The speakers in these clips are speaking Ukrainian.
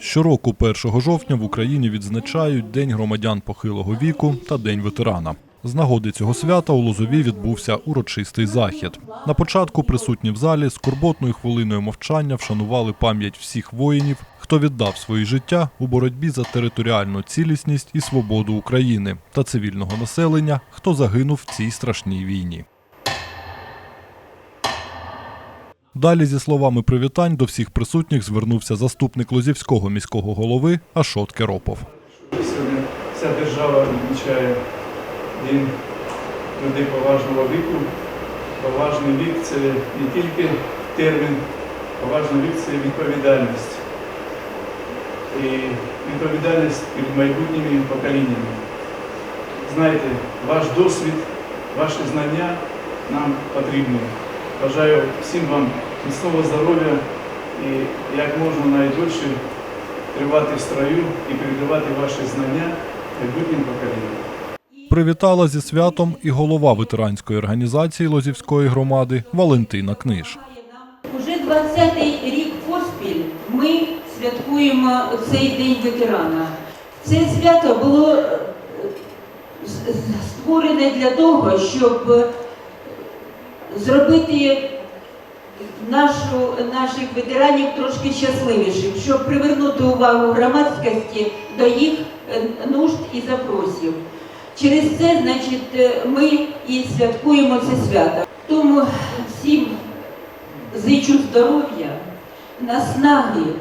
Щороку 1 жовтня в Україні відзначають День громадян похилого віку та День ветерана. З нагоди цього свята у Лозові відбувся урочистий захід. На початку присутні в залі скорботною хвилиною мовчання вшанували пам'ять всіх воїнів, хто віддав свої життя у боротьбі за територіальну цілісність і свободу України та цивільного населення, хто загинув в цій страшній війні. Далі, зі словами привітань, до всіх присутніх звернувся заступник Лозівського міського голови Ашот Керопов. Сьогодні вся держава відмічає День людей поважного віку. Поважний вік це не тільки термін, поважний вік це відповідальність. І відповідальність перед майбутніми поколіннями. Знаєте, ваш досвід, ваші знання нам потрібні. Бажаю всім вам міцного здоров'я і як можна найдовше тривати в строю і передавати ваші знання майбутнім поколінням. Привітала зі святом і голова ветеранської організації Лозівської громади Валентина Книж. Уже 20-й рік поспіль ми святкуємо цей день ветерана. Це свято було е, створене для того, щоб е, зробити нашу, наших ветеранів трошки щасливішим, щоб привернути увагу громадськості до їх е, нужд і запросів. Через це, значить, е, ми і святкуємо це свято. Тому всім зичу здоров'я, наснаги,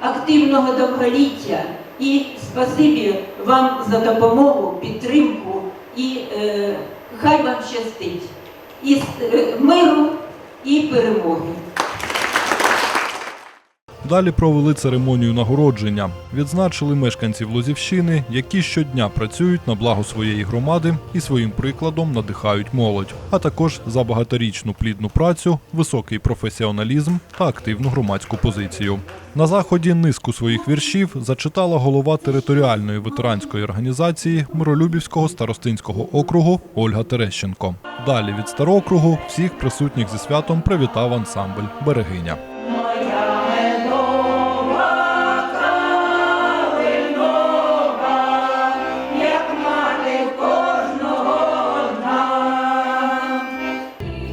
активного довголіття і спасибі вам за допомогу, підтримку і е, хай вам щастить. І е, миру і перемоги. Далі провели церемонію нагородження. Відзначили мешканців Лозівщини, які щодня працюють на благо своєї громади і своїм прикладом надихають молодь, а також за багаторічну плідну працю, високий професіоналізм та активну громадську позицію. На заході низку своїх віршів зачитала голова територіальної ветеранської організації Миролюбівського старостинського округу Ольга Терещенко. Далі від старокругу всіх присутніх зі святом привітав ансамбль Берегиня.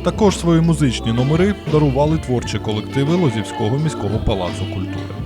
Також свої музичні номери дарували творчі колективи Лозівського міського палацу культури.